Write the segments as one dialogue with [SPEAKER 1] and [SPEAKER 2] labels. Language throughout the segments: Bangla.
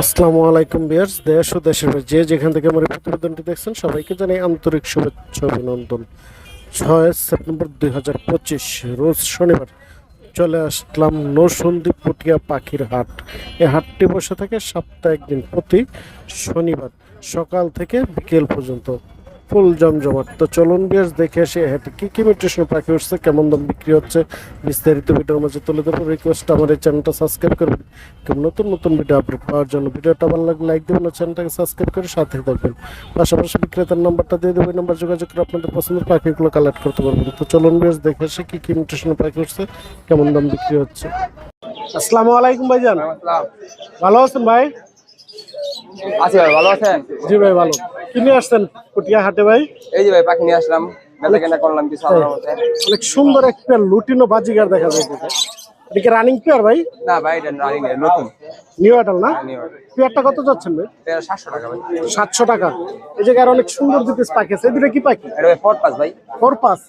[SPEAKER 1] আসসালামু আলাইকুম বিয়ার্স দেশ ও দেশের যে যেখান থেকে আমার প্রতিবেদনটি দেখছেন, সবাইকে জানাই আন্তরিক শুভেচ্ছা অভিনন্দন। ছয় সেপ্টেম্বর দুই হাজার পঁচিশ, রোজ শনিবার চলে আসলাম নৌসন্দীপ পটিয়া পাখির হাট। এই হাটটি বসে থাকে সপ্তাহে একদিন প্রতি শনিবার সকাল থেকে বিকেল পর্যন্ত। ফুল জমজমাট। তো চলুন বিয়ার্স দেখে আসি হাটে কী কী মিউটেশন পাখি উঠছে কেমন দাম বিক্রি হচ্ছে। বিস্তারিত ভিডিওর মাঝে তুলে দেবো রিকোয়েস্ট আমার এই চ্যানেলটা সাবস্ক্রাইব করবেন। কেমন নতুন নতুন ভিডিও আপলোড পাওয়ার জন্য ভিডিওটা ভালো লাগলে লাইক দেবেন আর চ্যানেলটাকে সাবস্ক্রাইব করে সাথে থাকবেন। পাশাপাশি বিক্রেতার নাম্বারটা দিয়ে দেবেন নাম্বার যোগাযোগ করে আপনাদের পছন্দের পাখিগুলো কালেক্ট করতে পারবেন। তো চলুন বেশ দেখে এসে কী কী মিউটেশন পাখি উঠছে কেমন দাম বিক্রি হচ্ছে। আসসালামু আলাইকুম ভাইজান। ভালো আছেন ভাই?
[SPEAKER 2] আছি ভাই ভালো আছেন?
[SPEAKER 1] জি ভাই ভালো। কিনে আসছেন পুটিয়া হাটে ভাই?
[SPEAKER 2] এই যে ভাই পাখি নিয়ে আসলাম। বেচা কেনা করলাম মধ্যে
[SPEAKER 1] অনেক সুন্দর একটা লুটিনো বাজিগার দেখা যায় এদিকে। এদিকে রানিং পেয়ার ভাই?
[SPEAKER 2] না ভাই এটা রানিং এর নতুন।
[SPEAKER 1] নিউ আটাল না? পেয়ারটা কত যাচ্ছেন ভাই?
[SPEAKER 2] এটা সাতশো টাকা ভাই।
[SPEAKER 1] সাতশো টাকা। এই জায়গায় আর অনেক সুন্দর দুটো পাখি আছে। এদিকে কি পাখি
[SPEAKER 2] এটা ভাই ফোর পাস ভাই।
[SPEAKER 1] ফোর পাস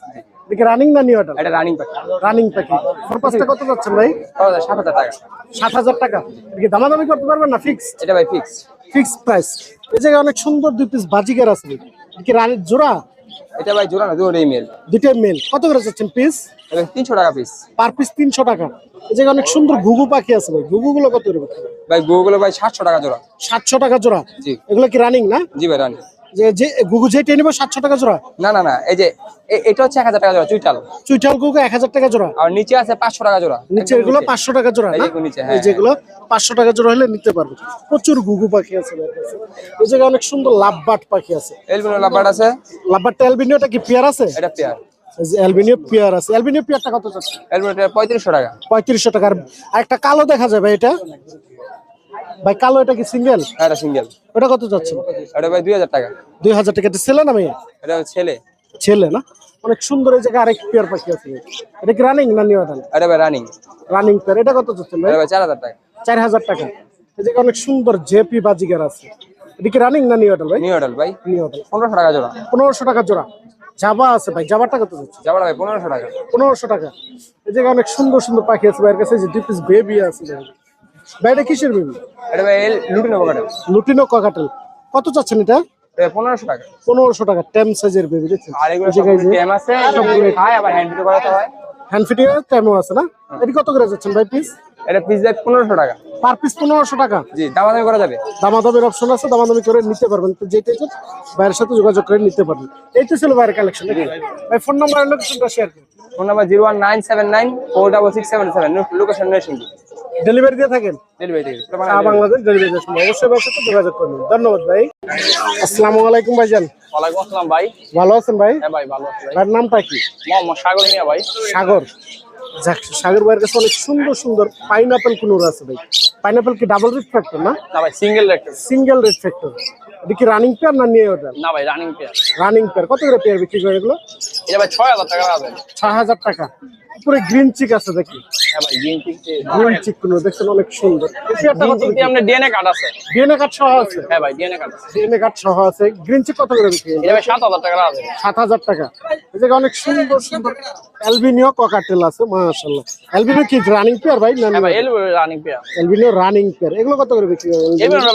[SPEAKER 1] এদিকে রানিং না নিউ আটাল
[SPEAKER 2] এটা রানিং পাখি
[SPEAKER 1] রানিং পাখি ফোর পাসটা কত যাচ্ছেন ভাই?
[SPEAKER 2] সাত হাজার টাকা।
[SPEAKER 1] সাত হাজার টাকা। এদিকে দামাদামি করতে পারবেন না ফিক্স
[SPEAKER 2] এটা ভাই ফিক্স
[SPEAKER 1] ফিক্স প্রাইস। এই জায়গায় অনেক সুন্দর দুই পিস বাজিকার আছে। কি রানির জোড়া?
[SPEAKER 2] এটা ভাই জোড়া না দুটোই মেল
[SPEAKER 1] দুটোই মেল কত করে চাচ্ছেন পিস
[SPEAKER 2] তিনশো টাকা পিস
[SPEAKER 1] পার পিস তিনশো টাকা। এই জায়গায় অনেক সুন্দর ঘুঘু পাখি আছে ভাই। ঘুঘু গুলো কত করে
[SPEAKER 2] ভাই গুগল ভাই সাতশো টাকা জোড়া।
[SPEAKER 1] সাতশো টাকা জোড়া।
[SPEAKER 2] জি।
[SPEAKER 1] এগুলো কি রানিং না?
[SPEAKER 2] জি ভাই রানিং
[SPEAKER 1] যে যে গুগু যেটা নিবে সাতশো টাকা জোড়া?
[SPEAKER 2] না না না এই যে এটা হচ্ছে এক হাজার টাকা জোড়া চুইটাল
[SPEAKER 1] চুইটাল গুগু এক হাজার টাকা জোড়া।
[SPEAKER 2] আর নিচে আছে পাঁচশো টাকা জোড়া।
[SPEAKER 1] নিচে এগুলো। পাঁচশো টাকা জোড়া
[SPEAKER 2] নিচে, হ্যাঁ,
[SPEAKER 1] এই যেগুলো পাঁচশো টাকা জোড়া হলে নিতে পারবে। প্রচুর গুগু পাখি আছে। এই জায়গায় অনেক সুন্দর লাভবাট পাখি আছে।
[SPEAKER 2] এলবিনো লাভবার্ড আছে?
[SPEAKER 1] লাভবাটটা অ্যালবিনিওটা কি পেয়ার আছে?
[SPEAKER 2] এটা পেয়ার।
[SPEAKER 1] যে অ্যালবিনিও পেয়ার আছে। অ্যালবিনিও পেয়ারটা কত যাচ্ছে?
[SPEAKER 2] এলবিনো পঁয়ত্রিশশো টাকা।
[SPEAKER 1] পঁয়ত্রিশশো টাকার আর একটা কালো দেখা যায় ভাই এটা? ভাই কালো এটা কি সিঙ্গেল
[SPEAKER 2] হ্যাঁ, এটা সিঙ্গেল
[SPEAKER 1] ওটা কত যাচ্ছে?
[SPEAKER 2] এটা ভাই দুই হাজার টাকা।
[SPEAKER 1] দুই হাজার টাকা। এটা ছেলে না মেয়ে?
[SPEAKER 2] এটা ছেলে।
[SPEAKER 1] ছেলে না? অনেক সুন্দর এই জায়গায় আরেক পেয়ার পাখি আছে। এটা কি রানিং না নিউ
[SPEAKER 2] এটা ভাই রানিং
[SPEAKER 1] রানিং পেয়ার এটা কত যাচ্ছে ভাই?
[SPEAKER 2] এটা ভাই চার হাজার টাকা।
[SPEAKER 1] চার হাজার টাকা। এই জায়গায় অনেক সুন্দর জেপি বাজিগার আছে। এটা কি রানিং না নিউ ভাই?
[SPEAKER 2] নিউ ভাই।
[SPEAKER 1] নিউ
[SPEAKER 2] পনেরোশো টাকা জোড়া।
[SPEAKER 1] পনেরোশো টাকা জোড়া। জাবা আছে ভাই। জাবাটা কত যাচ্ছে?
[SPEAKER 2] যাবার ভাই পনেরোশো টাকা।
[SPEAKER 1] পনেরোশো টাকা। এই জায়গায় অনেক সুন্দর সুন্দর পাখি আছে ভাইয়ের কাছে। যে দুই পিস বেবি আছে ভাই। ভাই এটা কিসের বেবি
[SPEAKER 2] এটা ভাই এল লুটি নেব কাটে
[SPEAKER 1] লুটিনো কাকাটেল। কত চাচ্ছেন এটা?
[SPEAKER 2] পনেরোশো টাকা।
[SPEAKER 1] পনেরোশো টাকা টেম সাইজের বেবি দেখছেন?
[SPEAKER 2] আর এগুলো ট্যাম আছে খায় আবার হ্যান্ড ফিট করাতে হয়।
[SPEAKER 1] হ্যান্ড ফিটিং টেমও আছে না? এটা কত করে যাচ্ছেন ভাই পিস
[SPEAKER 2] এটা পিস দেয় পনেরোশো টাকা।
[SPEAKER 1] পার পিস পনেরোশো টাকা?
[SPEAKER 2] জি দামাদামি করা যাবে।
[SPEAKER 1] দামাদামের অপশন আছে দামাদামি করে নিতে পারবেন। তো যেটা চান বাইরের সাথে যোগাযোগ করে নিতে পারবেন। এই তো ছিল বাইরের কালেকশন ভাই ফোন নাম্বার লোকেশনটা শেয়ার করুন।
[SPEAKER 2] Phone number zero one nine seven nine four double six seven seven location Narsingdi
[SPEAKER 1] delivery দিয়ে থাকেন? বাংলাদেশ ডেলিভারি অবশ্যই ব্যবসার সাথে যোগাযোগ করবেন ধন্যবাদ ভাই। আসসালামু আলাইকুম ভাইজান।
[SPEAKER 3] ওয়ালাইকুম আসসালাম ভাই।
[SPEAKER 1] ভালো আছেন ভাই?
[SPEAKER 3] হ্যাঁ ভাই ভালো আছি ভাই।
[SPEAKER 1] নামটা কি?
[SPEAKER 3] মোহাম্মদ সাগর মিয়া ভাই।
[SPEAKER 1] সাগর। যাক সাগর ভাইয়ের কাছে অনেক সুন্দর সুন্দর পাইনাপেল কুনুর আছে ভাই। পাইনাপেল কি ডাবল রেড ফ্যাক্টর না?
[SPEAKER 3] না ভাই সিঙ্গেল রেক্টর
[SPEAKER 1] সিঙ্গেল রেড ফ্যাক্টর এটা কি রানিং পেয়ার না নিয়ে ওটা
[SPEAKER 3] না ভাই রানিং পেয়ার
[SPEAKER 1] রানিং পেয়ার কত করে পেয়ার বিক্রি করে এগুলো?
[SPEAKER 3] এটা ভাই ছয় হাজার টাকা আছে
[SPEAKER 1] ছয় হাজার টাকা। উপরে গ্রিন চিক আছে দেখি।
[SPEAKER 3] হ্যাঁ ভাই green cheek
[SPEAKER 1] green cheek conure দেখছেন অনেক সুন্দর।
[SPEAKER 3] গ্রিন দিয়ে ডিএনএ আছে।
[SPEAKER 1] ডিএনএ কার্ড সহ আছে।
[SPEAKER 3] হ্যাঁ ভাই ডিএনএ কার্ড আছে।
[SPEAKER 1] ডিএনএ কার্ড সহ আছে। গ্রিন চিক কত করে বিক্রি
[SPEAKER 3] এটা ভাই সাত হাজার টাকা আছে।
[SPEAKER 1] এই অনেক সুন্দর সুন্দর অ্যালবিনিও ককাটেল আছে মাশাআল্লাহ। অ্যালবিনিও কি রানিং পেয়ার ভাই না
[SPEAKER 3] হ্যাঁ ভাই running pair
[SPEAKER 1] albino running pair এগুলো কত করে বিক্রি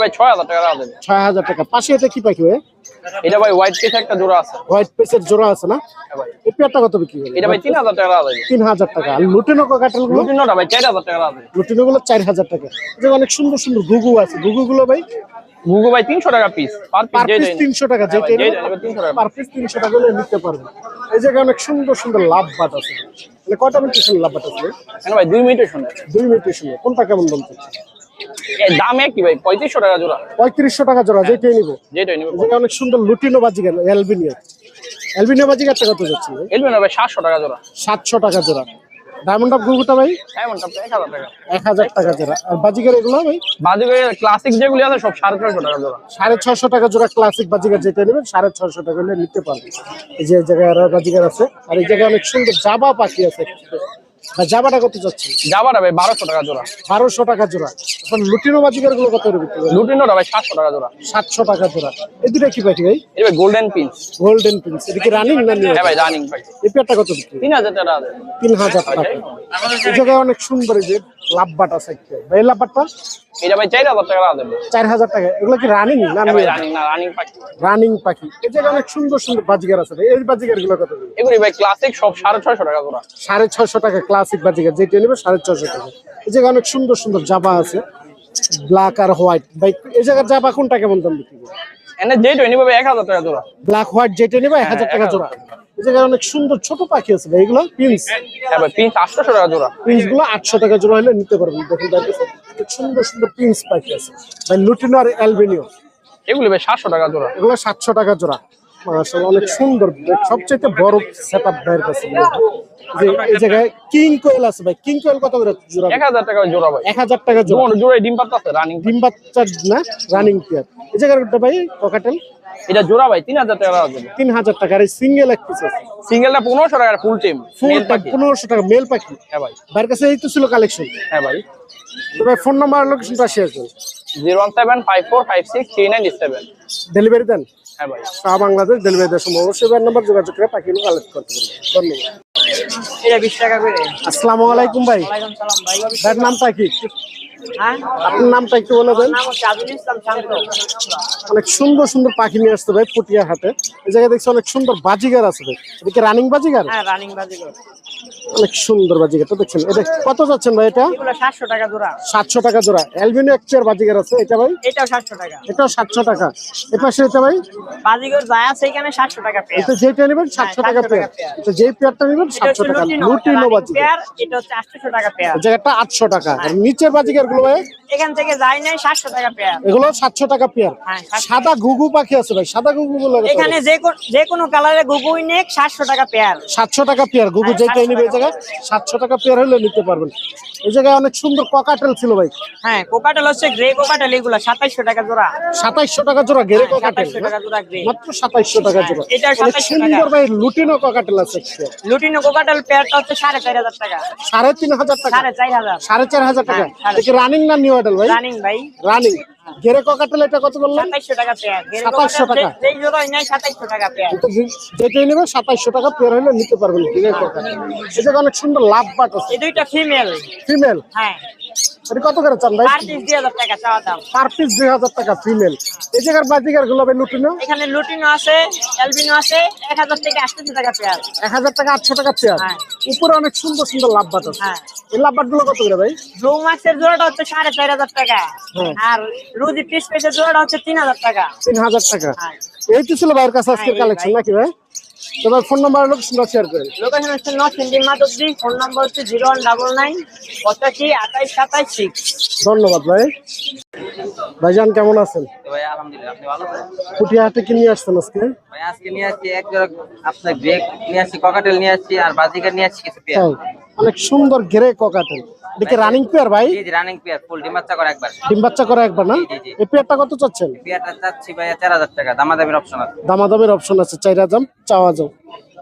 [SPEAKER 3] ভাই টাকা আছে।
[SPEAKER 1] পাশে এটা কি পাখি ভাই?
[SPEAKER 3] এটা ভাই হোয়াইট পিস একটা জোড়া আছে।
[SPEAKER 1] হোয়াইট পেসের জোড়া আছে না?
[SPEAKER 3] হ্যাঁ ভাই।
[SPEAKER 1] এই পেয়ারটা কত বিক্রি করে
[SPEAKER 3] এটা ভাই তিন হাজার টাকা আছে
[SPEAKER 1] তিন হাজার টাকা। আর লুটিনো গুলো
[SPEAKER 3] লুটিনোটা ভাই চার হাজার টাকা আছে
[SPEAKER 1] লুটিনো গুলো চার হাজার টাকা। এই অনেক সুন্দর সুন্দর ঘুঘু আছে। গুলো ভাই?
[SPEAKER 3] ঘুঘু ভাই তিনশো টাকা পিস পার পিস
[SPEAKER 1] পিস তিনশো টাকা
[SPEAKER 3] হ্যাঁ
[SPEAKER 1] যেটা
[SPEAKER 3] ভাই, যেটা নেবে 300 টাকা।
[SPEAKER 1] পার পিস তিনশো টাকা হলে নিতে পারবেন। এই জায়গায় অনেক সুন্দর সুন্দর লাভ বাট আছে। মানে কটা মিনিট লাভ বাট আছে
[SPEAKER 3] ভাই? দুই মিনিটে শুনে
[SPEAKER 1] দুই মিনিটের সময় কোনটা কেমন দাম
[SPEAKER 3] দাম একই ভাই? পঁয়ত্রিশশো টাকা জোড়া।
[SPEAKER 1] পঁয়ত্রিশশো টাকা জোড়া যেটাই নিবো।
[SPEAKER 3] যেটাই নেবে।
[SPEAKER 1] যেটা অনেক সুন্দর লুটিনো বাজিগার অ্যালবিনিয়া অ্যালবিনিয়া বাজিগারটা কত যাচ্ছে
[SPEAKER 3] এলবেন ভাই সাতশো টাকা জোড়া।
[SPEAKER 1] সাতশো টাকা জোড়া। ডায়মন্ড অফ গুগুটা ভাই?
[SPEAKER 3] ডায়মন্ড এক হাজার টাকা।
[SPEAKER 1] এক হাজার টাকা জোড়া। আর বাজিগার এগুলো ভাই?
[SPEAKER 3] বাজুকে ক্লাসিক যেগুলি আছে সব সাড়ে ছয়শো টাকা জোড়া।
[SPEAKER 1] সাড়ে ছশো টাকা জোড়া ক্লাসিক বাজিগার যেটা নেবেন সাড়ে ছশো টাকা হলে নিতে পারবেন। এই যে জায়গায় আরও বাজিগার আছে। আর এই জায়গায় অনেক সুন্দর জাবা পাখি আছে। জাবাটা কত যাচ্ছেন
[SPEAKER 3] জাবাটা ভাই বারোশো টাকা জোড়া।
[SPEAKER 1] বারোশো টাকা জোড়া। এখন লুটিনো বাজিকারগুলো কত করে বিক্রি করেন
[SPEAKER 3] লুটিনোটা ভাই সাতশো টাকা জোড়া।
[SPEAKER 1] সাতশো টাকা জোড়া। এই দুটা কি পাখি ভাই?
[SPEAKER 3] এটা গোল্ডেন পিন্স
[SPEAKER 1] গোল্ডেন প্রিন্স এটা কি রানিং না নিউ
[SPEAKER 3] হ্যাঁ ভাই রানিং ভাই।
[SPEAKER 1] এই পেয়ারটা কত বিক্রি
[SPEAKER 3] তিন হাজার টাকা
[SPEAKER 1] তিন হাজার টাকা। এই জায়গায় অনেক সুন্দর এই যে লাভবাট আছে একটা। ভাই এই লাভবাটটা
[SPEAKER 3] এটা ভাই চার হাজার টাকা দেবে
[SPEAKER 1] চার হাজার টাকা। এগুলো কি রানিং না
[SPEAKER 3] হ্যাঁ রানিং না রানিং পাখি।
[SPEAKER 1] রানিং পাখি। এই জায়গায় অনেক সুন্দর সুন্দর বাজিগার আছে এই বাজিগারগুলো কত
[SPEAKER 3] এগুলি ভাই ক্লাসিক সব সাড়ে ছয়শো টাকা জোড়া।
[SPEAKER 1] সাড়ে ছয়শো টাকা ক্লাসিক বাজিগার যেটা নেবে সাড়ে ছয়শো টাকা। এই জায়গায় অনেক সুন্দর সুন্দর জাবা আছে ব্ল্যাক আর হোয়াইট ভাই এই জায়গার জাবা কোনটা কেমন দাম বিক্রি করে?
[SPEAKER 3] এনে যে টোয়েন্টি এক হাজার টাকা জোড়া।
[SPEAKER 1] ব্ল্যাক হোয়াইট যেটা নেবে এক হাজার টাকা জোড়া। এই জায়গায় অনেক সুন্দর ছোট পাখি আছে ভাই এগুলো পিন্স
[SPEAKER 3] হ্যাঁ পিন্স টাকা জোড়া।
[SPEAKER 1] পিন্সগুলো আটশো টাকা জোড়া হলে নিতে পারবেন। দেখুন সুন্দর সুন্দর পিন্স পাখি আছে। ভাই লুটিনো আর অ্যালবেনিও।
[SPEAKER 3] এগুলি ভাই সাতশো টাকা জোড়া।
[SPEAKER 1] এগুলো সাতশো টাকা জোড়া। অনেক সুন্দর। সবচেয়ে বড় সেট আপ ভাইয়ের কাছে। এই জায়গায় কিং কোয়েল আছে ভাই। কিং কোয়েল কত করে জোড়া?
[SPEAKER 3] এক হাজার টাকা জোড়া ভাই।
[SPEAKER 1] এক হাজার টাকা জোড়া।
[SPEAKER 3] জোড়া জোড়ায় ডিম আছে রানিং
[SPEAKER 1] ডিম না রানিং পেয়ার এই জায়গার ওটা ভাই ককাটেল
[SPEAKER 3] এটা জোড়া ভাই টাকা
[SPEAKER 1] আর সিঙ্গেল এক পিস আছে।
[SPEAKER 3] সিঙ্গেলটা পনেরোশো টাকা ফুল টিম
[SPEAKER 1] টাকা মেল পাখি
[SPEAKER 3] হ্যাঁ ভাই।
[SPEAKER 1] কাছে এই তো ছিল কালেকশন
[SPEAKER 3] হ্যাঁ ভাই।
[SPEAKER 1] তো ভাই ফোন নাম্বার আর লোকেশনটা শেয়ার করুন
[SPEAKER 3] zero one seven five four five six three nine seven.
[SPEAKER 1] Delivery দেন।
[SPEAKER 3] হ্যাঁ ভাই।
[SPEAKER 1] সারা বাংলাদেশ ডেলিভারি দেওয়ার সময় অবশ্যই। নাম্বার যোগাযোগ করে পাখিগুলো কালেক্ট করতে পারবেন। ধন্যবাদ।
[SPEAKER 2] এটা বিশ টাকা করে।
[SPEAKER 1] আসসালামু আলাইকুম ভাই।
[SPEAKER 2] ওয়ালাইকুম সালাম ভাই।
[SPEAKER 1] নামটা কি? আপনার নামটা একটু অনেক সুন্দর সুন্দর পাখি নিয়ে আসতে ভাই পুটিয়া হাটে এই জায়গায় দেখছি অনেক সুন্দর বাজিগার আছে ভাই। এদিকে রানিং বাজিগার?
[SPEAKER 2] হ্যাঁ রানিং বাজিগর।
[SPEAKER 1] অনেক সুন্দর বাজিগার তো দেখছেন। এটা কত যাচ্ছেন ভাই এটা?
[SPEAKER 2] সাতশো টাকা জোড়া।
[SPEAKER 1] সাতশো টাকা জোড়া। অ্যালবিনো বাজিগার আছে এটা ভাই?
[SPEAKER 2] এটাও সাতশো টাকা।
[SPEAKER 1] এটাও সাতশো টাকা। এ পাশে এটা ভাই?
[SPEAKER 2] বাজিগর যা আছে এখানে সাতশো টাকা
[SPEAKER 1] এটা যেটা নেবেন সাতশো টাকা
[SPEAKER 2] 700
[SPEAKER 1] পেয়ার।
[SPEAKER 2] টাকা
[SPEAKER 1] এটা যেই পেয়ারটা নেবেন
[SPEAKER 2] এটা
[SPEAKER 1] সাতশো টাকা।
[SPEAKER 2] লুটিনো
[SPEAKER 1] বাজিগার।
[SPEAKER 2] এটা হচ্ছে আটশো টাকা পেয়ার।
[SPEAKER 1] জায়গাটা আটশো টাকা। আর নিচের বাজিগার গুলো ভাই?
[SPEAKER 2] এখান থেকে যাই নাই সাতশো টাকা পেয়ার।
[SPEAKER 1] এগুলো সাতশো টাকা পেয়ার।
[SPEAKER 2] হ্যাঁ, 700
[SPEAKER 1] সাদা ঘুঘু পাখি আছে ভাই সাদা ঘুঘু গুলো
[SPEAKER 2] এখানে যে কোন- যে কোনো কালারের গুগুই নেক সাতশো টাকা পেয়ার।
[SPEAKER 1] সাতশো টাকা পেয়ার ঘুঘু
[SPEAKER 2] হ্যাঁ, 700
[SPEAKER 1] নেবে এই টাকা পেয়ার। হলে নিতে পারবেন। এই জায়গায় অনেক সুন্দর ককাটেল ছিল ভাই।
[SPEAKER 2] হ্যাঁ কোকাটেল হচ্ছে গ্রে কোকাটেল এগুলো সাতাইশশো টাকা জোড়া।
[SPEAKER 1] সাতাইশশো টাকা জোড়া গেরে ককাটেল
[SPEAKER 2] সাতাইশশো টাকা জোড়া গ্রে
[SPEAKER 1] মাত্র সাতাইশশো টাকা জোড়া।
[SPEAKER 2] এটা 2700
[SPEAKER 1] সুন্দর
[SPEAKER 2] টাকা।
[SPEAKER 1] ভাই লুটিনো ককাটেল আছে।
[SPEAKER 2] লুটিনো কোকাটেল পেয়ারটা হচ্ছে সাড়ে চার হাজার টাকা।
[SPEAKER 1] সাড়ে তিন হাজার টাকা।
[SPEAKER 2] সাড়ে চার হাজার।
[SPEAKER 1] টাকা।
[SPEAKER 2] হ্যাঁ,
[SPEAKER 1] রানিং না নিউ আডেল ভাই?
[SPEAKER 2] রানিং ভাই।
[SPEAKER 1] রানিং গেরে ককাটেল এটা কত বললেন?
[SPEAKER 2] সাতাইশশো টাকা পেয়ার
[SPEAKER 1] 2700 টাকা।
[SPEAKER 2] যেই পেয়ার
[SPEAKER 1] যেটাই নেবে সাতাইশশো টাকা পেয়ার হলে নিতে পারবেন ঘেরে এই এটা অনেক সুন্দর লাভ বাট আছে
[SPEAKER 2] এই দুইটা ফিমেল
[SPEAKER 1] ফিমেল
[SPEAKER 2] হ্যাঁ।
[SPEAKER 1] এটা কত করে চান ভাই?
[SPEAKER 2] পার পিস দুই হাজার টাকা
[SPEAKER 1] ফিমেল। এই জায়গার বাজিকারগুলো লুটিনো?
[SPEAKER 2] এখানে লুটিনো আছে আছে এক হাজার থেকে আটশো টাকা পেয়ার
[SPEAKER 1] এক হাজার টাকা আটশো টাকা পেয়ার
[SPEAKER 2] হ্যাঁ।
[SPEAKER 1] উপরে অনেক সুন্দর সুন্দর লাভ বাট আছে।
[SPEAKER 2] হ্যাঁ।
[SPEAKER 1] এই লাভ বাটগুলো কত করে ভাই?
[SPEAKER 2] ব্লু মাক্সের জোড়াটা হচ্ছে সাড়ে চার হাজার টাকা।
[SPEAKER 1] হ্যাঁ।
[SPEAKER 2] আর রুজি পিস পেসের জোড়াটা হচ্ছে তিন হাজার টাকা।
[SPEAKER 1] তিন হাজার টাকা। এই তো ছিল ভাইয়ের কাছে আজকের কালেকশন নাকি ভাই? তোমার ফোন নাম্বার লোকেশনটা শেয়ার করেন
[SPEAKER 2] লোকেশন হচ্ছে নর্থ ইন্ডিয়ান মাধবজি ফোন নম্বর হচ্ছে জিরো ওয়ান ডাবল নাইন পঁচাশি আঠাইশ সাতাইশ সিক্স
[SPEAKER 1] ধন্যবাদ ভাই। ভাইজান কেমন আছেন?
[SPEAKER 4] ভাই আলহামদুলিল্লাহ আপনি ভালো আছেন?
[SPEAKER 1] পুটিয়া হাটে কি নিয়ে আসছেন আজকে?
[SPEAKER 4] ভাই আজকে নিয়ে আসছি এক জোড়া আপনার ব্রেক নিয়ে আসছি ককাটেল নিয়ে আসছি আর বাজিকার নিয়ে আসছি কিছু পেয়ার
[SPEAKER 1] অনেক সুন্দর গ্রে ককাটেল দেখি রানিং পেয়ার ভাই?
[SPEAKER 4] জি রানিং পেয়ার ফুল ডিম বাচ্চা করে একবার।
[SPEAKER 1] ডিম বাচ্চা করা একবার না। এই পেয়ারটা কত চাচ্ছেন?
[SPEAKER 4] পেয়ারটা চাচ্ছি ভাই চার হাজার টাকা দামাদামির অপশন আছে।
[SPEAKER 1] দামাদামের অপশন আছে চাইরা যাম চাওয়া যাও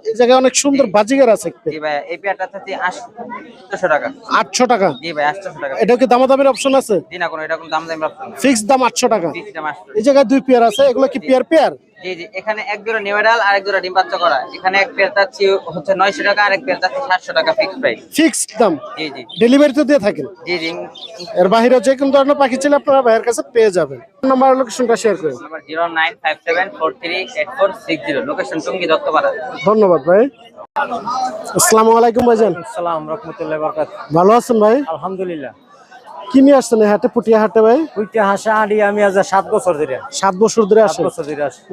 [SPEAKER 1] এই জায়গায় অনেক সুন্দর বাজিগার আছে।
[SPEAKER 4] জি ভাই এই পেয়ারটা চাচ্ছি আটশো টাকা।
[SPEAKER 1] আটশো টাকা?
[SPEAKER 4] জি ভাই আটশো টাকা।
[SPEAKER 1] এটা কি দামাদামের অপশন আছে?
[SPEAKER 4] জি না কোনো এরকম দামাদামির অপশন
[SPEAKER 1] ফিক্স দাম আটশো টাকা।
[SPEAKER 4] জি সেটা মাস্টার
[SPEAKER 1] এই জায়গায় দুই পেয়ার আছে এগুলো কি পেয়ার পেয়ার
[SPEAKER 4] জি জি এখানে এক জোড়া নেওয়াডাল আর এক জোড়া ডিম বাচ্চা করা। এখানে এক পেয়ার চাচ্ছি হচ্ছে নয়শো টাকা আর এক পেয়ার চাচ্ছি সাতশো টাকা ফিক্স প্রাইস
[SPEAKER 1] ফিক্স দাম?
[SPEAKER 4] জি জি।
[SPEAKER 1] ডেলিভারি তো দিয়ে থাকেন?
[SPEAKER 4] জি জি।
[SPEAKER 1] এর বাইরে যে কোনো ধরনের পাখি ছিল আপনারা ভাইয়ের কাছে পেয়ে যাবেন। নাম্বার লোকেশনটা শেয়ার করেন।
[SPEAKER 4] Number zero nine five seven four three eight four six zero location Tongi Duttapara.
[SPEAKER 1] ধন্যবাদ ভাই। আসসালামু আলাইকুম ভাইজান।
[SPEAKER 5] সালাম রহমতুল্লাহ বরকাত।
[SPEAKER 1] ভালো আছেন ভাই?
[SPEAKER 5] আলহামদুলিল্লাহ।
[SPEAKER 1] কি নিয়ে আসছেন হাটে পুটিয়া হাটে ভাই?
[SPEAKER 5] ওইটা হাসা আড়ি আমি আজ সাত বছর ধরে
[SPEAKER 1] সাত বছর ধরে আসেন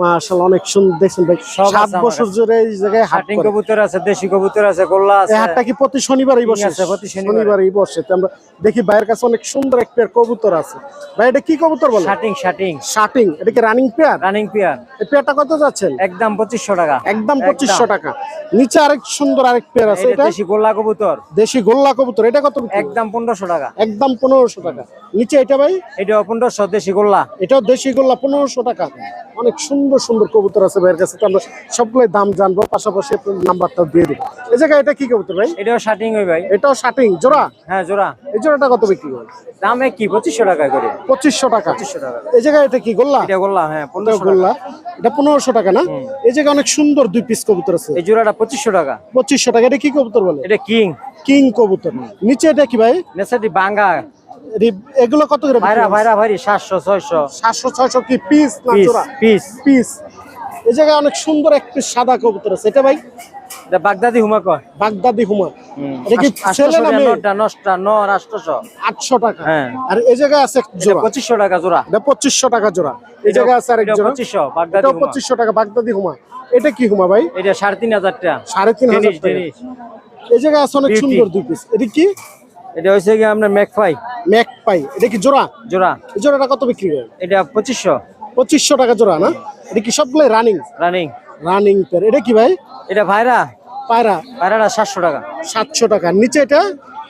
[SPEAKER 1] মাশাআল্লাহ অনেক সুন্দর দেখছেন ভাই। সাত বছর ধরে এই জায়গায় হাটিং
[SPEAKER 5] কবুতর আছে দেশি কবুতর আছে গোল্লা আছে।
[SPEAKER 1] হাটটা কি প্রতি শনিবারই বসে?
[SPEAKER 5] আছে, প্রতি
[SPEAKER 1] শনিবারই। বসে। আমরা দেখি ভাইয়ের কাছে অনেক সুন্দর এক পেয়ার কবুতর আছে। ভাই এটা কি কবুতর বলে?
[SPEAKER 5] Shirting shirting.
[SPEAKER 1] শার্টিং এটা কি রানিং পেয়ার
[SPEAKER 5] রানিং পিয়ার
[SPEAKER 1] এই পেয়ারটা কত যাচ্ছেন?
[SPEAKER 5] একদম পঁচিশশো টাকা।
[SPEAKER 1] একদম পঁচিশশো টাকা। নিচে আরেক সুন্দর আরেক পেয়ার আছে
[SPEAKER 5] এটা দেশি গোল্লা কবুতর।
[SPEAKER 1] দেশি গোল্লা কবুতর এটা কত
[SPEAKER 5] একদম পনেরোশো টাকা।
[SPEAKER 1] একদম পনেরো পনেরোশো টাকা। নিচে এটা ভাই?
[SPEAKER 5] এটা পনেরোশো দেশি গোল্লা।
[SPEAKER 1] এটাও দেশি গোল্লা পনেরোশো টাকা। অনেক সুন্দর সুন্দর কবুতর আছে ভাইয়ের কাছে। তো আমরা সবগুলোই দাম জানব পাশাপাশি নাম্বারটা দিয়ে দিব। এই জায়গায় এটা কি কবুতর ভাই?
[SPEAKER 5] এটাও শার্টিং ওই ভাই।
[SPEAKER 1] এটাও শার্টিং জোড়া?
[SPEAKER 5] হ্যাঁ জোড়া।
[SPEAKER 1] এই জোড়াটা কত বিক্রি করে
[SPEAKER 5] দামে কি পঁচিশশো টাকা করে।
[SPEAKER 1] পঁচিশশো টাকা।
[SPEAKER 5] পঁচিশশো টাকা
[SPEAKER 1] এই জায়গায় এটা কি গোল্লা?
[SPEAKER 5] এটা গোল্লা হ্যাঁ
[SPEAKER 1] এটা
[SPEAKER 5] পনেরোশো
[SPEAKER 1] গোল্লা। এটা পনেরোশো টাকা না? এই জায়গায় অনেক সুন্দর দুই পিস কবুতর আছে।
[SPEAKER 5] এই জোড়াটা পঁচিশশো টাকা।
[SPEAKER 1] পঁচিশশো টাকা এটা কি কবুতর বলে?
[SPEAKER 5] এটা কিং।
[SPEAKER 1] কিং কবুতর। নিচে এটা কি ভাই?
[SPEAKER 5] নেসাটি বাঙ্গা।
[SPEAKER 1] এগুলো কত করে
[SPEAKER 5] ভাইরা ভাইরা ভাইরি সাতশো ছয়শো।
[SPEAKER 1] সাতশো ছয়শো কি? পিস না জোড়া?
[SPEAKER 5] পিস।
[SPEAKER 1] পিস। এই জায়গায় অনেক সুন্দর এক পিস সাদা কবুতর আছে। এটা ভাই?
[SPEAKER 5] এটা বাগদাদি হুমা কয়?
[SPEAKER 1] বাগদাদি হুমা। এটা কি ছেলে না মেয়ে?
[SPEAKER 5] নটা নষ্টা নর আটশোশো
[SPEAKER 1] আটশো টাকা।
[SPEAKER 5] হ্যাঁ।
[SPEAKER 1] আর এই জায়গায় আছে জোড়া।
[SPEAKER 5] পঁচিশশো টাকা জোড়া।
[SPEAKER 1] এটা পঁচিশশো টাকা জোড়া। এই জায়গায় আছে আরেক জোড়া।
[SPEAKER 5] পঁচিশশো বাগদাদি হুমা।
[SPEAKER 1] পঁচিশশো টাকা বাগদাদি হুমা। এটা কি হুমা ভাই?
[SPEAKER 5] এটা সাড়ে তিন হাজার টাকা।
[SPEAKER 1] সাড়ে তিন হাজার
[SPEAKER 5] টেনিস
[SPEAKER 1] টাকা। এই জায়গায় আছে অনেক সুন্দর দুই পিস। এটা কি?
[SPEAKER 5] এটা হচ্ছে কি আপনার ম্যাকফাই।
[SPEAKER 1] ম্যাক পাই এটা কি জোড়া?
[SPEAKER 5] জোড়া।
[SPEAKER 1] জোড়াটা কত বিক্রি করে
[SPEAKER 5] এটা পঁচিশশো।
[SPEAKER 1] পঁচিশশো টাকা জোড়া না? এটা কি সবগুলো রানিং
[SPEAKER 5] রানিং
[SPEAKER 1] রানিং পেয়ার এটা কি ভাই?
[SPEAKER 5] এটা ভাইরা।
[SPEAKER 1] পায়রা।
[SPEAKER 5] ভাইরাটা সাতশো টাকা।
[SPEAKER 1] সাতশো টাকা। নিচে এটা?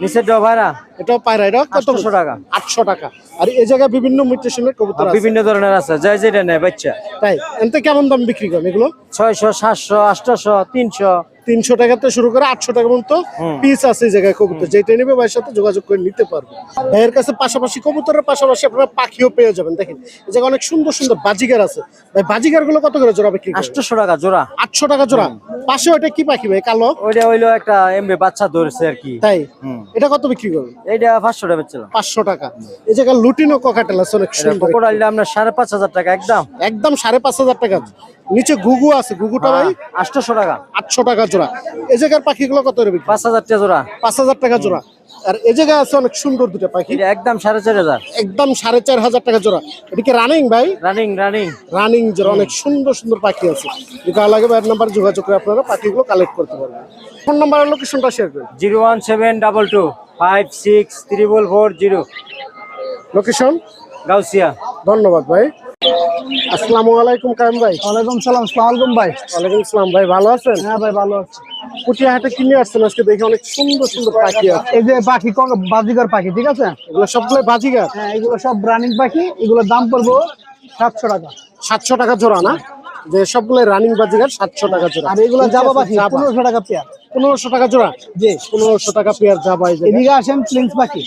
[SPEAKER 5] নিচেরটাও ভাইরা
[SPEAKER 1] এটাও পায়রা। এটা কত?
[SPEAKER 5] 800 টাকা।
[SPEAKER 1] আটশো টাকা। আর এই জায়গায় বিভিন্ন মিউটেশনের কবুতর আছে।
[SPEAKER 5] বিভিন্ন ধরনের আছে। যাই যেটা নেয় বাচ্চা।
[SPEAKER 1] তাই। এনতে কেমন দাম বিক্রি করেন এগুলো?
[SPEAKER 5] ছয়শো সাতশো আটশোশো তিনশো।
[SPEAKER 1] তিনশো টাকা থেকে শুরু করে আটশো টাকা পর্যন্ত পিস আছে এই জায়গায় কবুতর। যেটা নেবে ভাইয়ের সাথে যোগাযোগ করে নিতে পারবে। ভাইয়ের কাছে পাশাপাশি কবুতরের পাশাপাশি আপনারা পাখিও পেয়ে যাবেন। দেখেন এই জায়গায় অনেক সুন্দর সুন্দর বাজিগার আছে। ভাই বাজিগারগুলো কত করে জোড়া বিক্রি
[SPEAKER 5] আটশোশো টাকা জোড়া।
[SPEAKER 1] আটশো টাকা জোড়া। পাশে ওইটা কি পাখি ভাই কালো?
[SPEAKER 5] ওইটা হইল একটা এমবি বাচ্চা ধরেছে আর কি।
[SPEAKER 1] তাই? এটা কত বিক্রি করবেন?
[SPEAKER 5] এইটা পাঁচশো টাকা বেচছিলাম।
[SPEAKER 1] পাঁচশো টাকা। এই জায়গায় লুটিনো ককাটেল আছে অনেক
[SPEAKER 5] এটা
[SPEAKER 1] সুন্দর
[SPEAKER 5] কোকোডাইলটা আপনার সাড়ে পাঁচ হাজার টাকা একদম।
[SPEAKER 1] একদম সাড়ে পাঁচ হাজার টাকা। নিচে গুগু আছে গুগুটা ভাই?
[SPEAKER 5] আটশোশো টাকা।
[SPEAKER 1] আটশো টাকা জোড়া। এই জায়গার পাখিগুলো কত বিক্রি?
[SPEAKER 5] পাঁচ হাজার টাকা জোড়া।
[SPEAKER 1] পাঁচ হাজার টাকা জোড়া। আর এই জায়গায় আছে অনেক সুন্দর দুটো পাখি।
[SPEAKER 5] একদম সাড়ে চার হাজার।
[SPEAKER 1] একদম সাড়ে চার হাজার টাকা জোড়া। এটা কি রানিং ভাই?
[SPEAKER 5] রানিং রানিং
[SPEAKER 1] রানিং জোড়া। অনেক সুন্দর সুন্দর পাখি আছে। ভালো লাগে ভাইয়ের নাম্বার যোগাযোগ করে আপনারা পাখিগুলো কালেক্ট করতে পারবেন। ফোন নাম্বার আর লোকেশনটা শেয়ার করুন।
[SPEAKER 5] Zero one seven double two five six triple four zero.
[SPEAKER 1] Location
[SPEAKER 5] Gausia.
[SPEAKER 1] ধন্যবাদ ভাই। আসসালামু আলাইকুম কায়েম ভাই।
[SPEAKER 6] ওয়ালাইকুম সালাম ভাই।
[SPEAKER 1] ওয়ালাইকুম ভাই ভালো আছেন?
[SPEAKER 6] হ্যাঁ ভাই ভালো আছি।
[SPEAKER 1] পুটিয়া হাটে কিনে আসছেন আজকে দেখে অনেক সুন্দর সুন্দর পাখি আছে।
[SPEAKER 6] এই যে পাখি বাজিগর পাখি ঠিক আছে?
[SPEAKER 1] এগুলো সবগুলো বাজিগার?
[SPEAKER 6] হ্যাঁ এগুলো সব রানিং পাখি এগুলোর দাম পড়ব সাতশো টাকা।
[SPEAKER 1] সাতশো টাকা জোড়া না? যে সবগুলো রানিং বাজিগার সাতশো টাকা জোড়া।
[SPEAKER 6] আর এগুলো পাখি পনেরোশো টাকা পেয়ার।
[SPEAKER 1] পনেরোশো টাকা জোড়া?
[SPEAKER 6] জি।
[SPEAKER 1] পনেরোশো টাকা পেয়ার।
[SPEAKER 6] এদিকে আসেন প্লিন্স পাখি।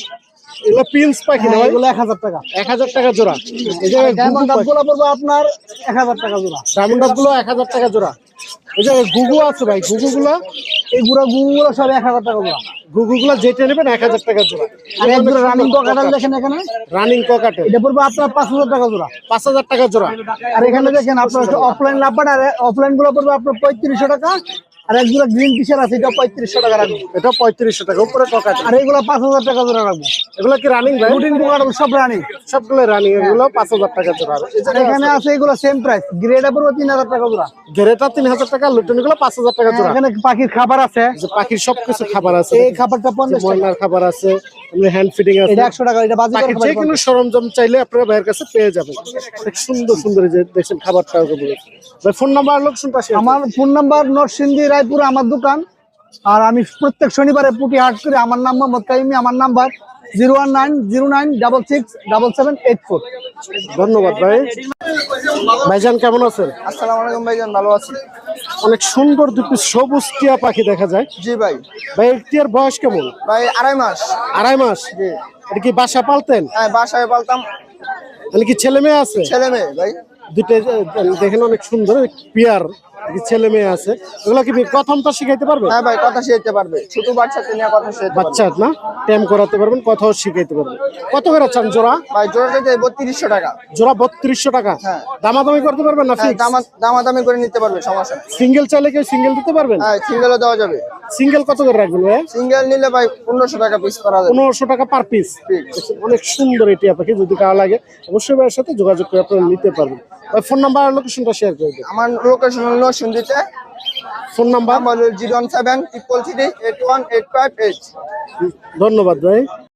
[SPEAKER 1] এগুলো প্রিন্স পাখি না
[SPEAKER 6] হ্যাঁ, এগুলো এক হাজার টাকা।
[SPEAKER 1] এক হাজার টাকা জোড়া। এই জায়গায়
[SPEAKER 6] ডায়মন্ড
[SPEAKER 1] পাখি।
[SPEAKER 6] ডাবগুলো পড়ব আপনার এক হাজার টাকা জোড়া।
[SPEAKER 1] ডায়মন্ডগুলো এক হাজার টাকা জোড়া। এই জায়গায় গুগু আছে ভাই গুগু গুলো
[SPEAKER 6] এই গুঁড়ো গুঁড়ো সব এক হাজার টাকা জোড়া।
[SPEAKER 1] গুগু গুলো যেটা নেবেন এক হাজার টাকা জোড়া।
[SPEAKER 6] আর এক জোড়া রানিং কাটাল দেখেন এখানে?
[SPEAKER 1] রানিং ককাটে
[SPEAKER 6] এটা পড়ব আপনার পাঁচ হাজার টাকা জোড়া।
[SPEAKER 1] পাঁচ হাজার টাকা জোড়া।
[SPEAKER 6] আর এখানে দেখেন আপনার অফলাইন লাভবান আর অফলাইনগুলো পড়বে আপনার পঁয়ত্রিশশো টাকা। আর এক জোড়া গ্রিন টিশার্ট আছে এটা পঁয়ত্রিশশো টাকা রাখব।
[SPEAKER 1] এটা পঁয়ত্রিশশো টাকা উপরে ককাটে
[SPEAKER 6] আর এইগুলো পাঁচ হাজার টাকা জোড়া রাখব।
[SPEAKER 1] এগুলো কি রানিং ভাই?
[SPEAKER 6] রুটিন সব রানিং
[SPEAKER 1] সবগুলো রানিং এগুলো পাঁচ হাজার টাকা জোড়া।
[SPEAKER 6] এখানে আছে এগুলো সেম প্রাইস গ্রেডা পড়বে তিন হাজার টাকা জোড়া।
[SPEAKER 1] গেরেটা তিন হাজার টাকা লুটেনগুলো পাঁচ হাজার টাকা জোড়া।
[SPEAKER 6] এখানে পাখির খাবার আছে।
[SPEAKER 1] পাখির সবকিছু খাবার আছে।
[SPEAKER 6] এই খাবারটা পঞ্চাশ টাকা।
[SPEAKER 1] ময়নার খাবার আছে হ্যান্ড ফিটিং আছে।
[SPEAKER 6] এটা একশো টাকা এটা বাজি
[SPEAKER 1] পাখির যে কোনো সরঞ্জাম চাইলে আপনারা ভাইয়ের কাছে পেয়ে যাবেন। সুন্দর সুন্দর যে দেখছেন খাবারটা ফোন নাম্বার লোকেশনটা শেয়ার
[SPEAKER 6] আমার ফোন নাম্বার নরসিংদী রায়পুর আমার দোকান। আর আমি প্রত্যেক শনিবারে পুটি হাট করি আমার নাম মোহাম্মদ কাইমি আমার number zero one nine zero nine double six double seven eight four.
[SPEAKER 1] ধন্যবাদ ভাই। ভাইজান কেমন আছেন?
[SPEAKER 6] আসসালামু আলাইকুম ভাইজান ভালো আছি।
[SPEAKER 1] অনেক সুন্দর দুটি সবুজ টিয়া পাখি দেখা যায়।
[SPEAKER 6] জি ভাই।
[SPEAKER 1] ভাই টিয়ার বয়স কেমন?
[SPEAKER 6] ভাই আড়াই মাস।
[SPEAKER 1] আড়াই মাস? জি। এটা কি বাসা পালতেন?
[SPEAKER 6] হ্যাঁ বাসায় পালতাম।
[SPEAKER 1] তাহলে কি ছেলে মেয়ে আছে?
[SPEAKER 6] ছেলে মেয়ে ভাই।
[SPEAKER 1] দুটো দেখেন অনেক সুন্দর পিয়ার। ছেলে মেয়ে আছে ওগুলো কি প্রথম তো শিখাইতে পারবে?
[SPEAKER 6] হ্যাঁ ভাই কথা শিখতে পারবে। ছোট বাচ্চাকে নিয়ে কথা শিখতে
[SPEAKER 1] বাচ্চা না? টেম করাতে পারবেন কথাও শিখাইতে পারবেন। কত করে চান জোড়া?
[SPEAKER 6] ভাই জোড়াটা দেয় বত্রিশশো টাকা।
[SPEAKER 1] জোড়া বত্রিশশো টাকা?
[SPEAKER 6] হ্যাঁ।
[SPEAKER 1] দামাদামি করতে পারবেন না ফিক্স
[SPEAKER 6] দামাদামি করে নিতে পারবে সমস্যা
[SPEAKER 1] সিঙ্গেল চাইলে কেউ সিঙ্গেল দিতে পারবেন?
[SPEAKER 6] হ্যাঁ সিঙ্গেলও দেওয়া যাবে।
[SPEAKER 1] সিঙ্গেল কত করে রাখবেন ভাই
[SPEAKER 6] সিঙ্গেল নিলে ভাই পনেরোশো টাকা পিস করা যাবে।
[SPEAKER 1] পনেরোশো টাকা পার পিস অনেক সুন্দর এটি আপনাকে যদি কারও লাগে অবশ্যই ভাইয়ের সাথে যোগাযোগ করে আপনারা নিতে পারবেন। ভাই ফোন নাম্বার আর লোকেশনটা শেয়ার করে দিন
[SPEAKER 6] আমার লোকেশন হলো সুন্দিতে
[SPEAKER 1] phone number?
[SPEAKER 6] Zero one seven triple three eight one eight five eight
[SPEAKER 1] ধন্যবাদ ভাই।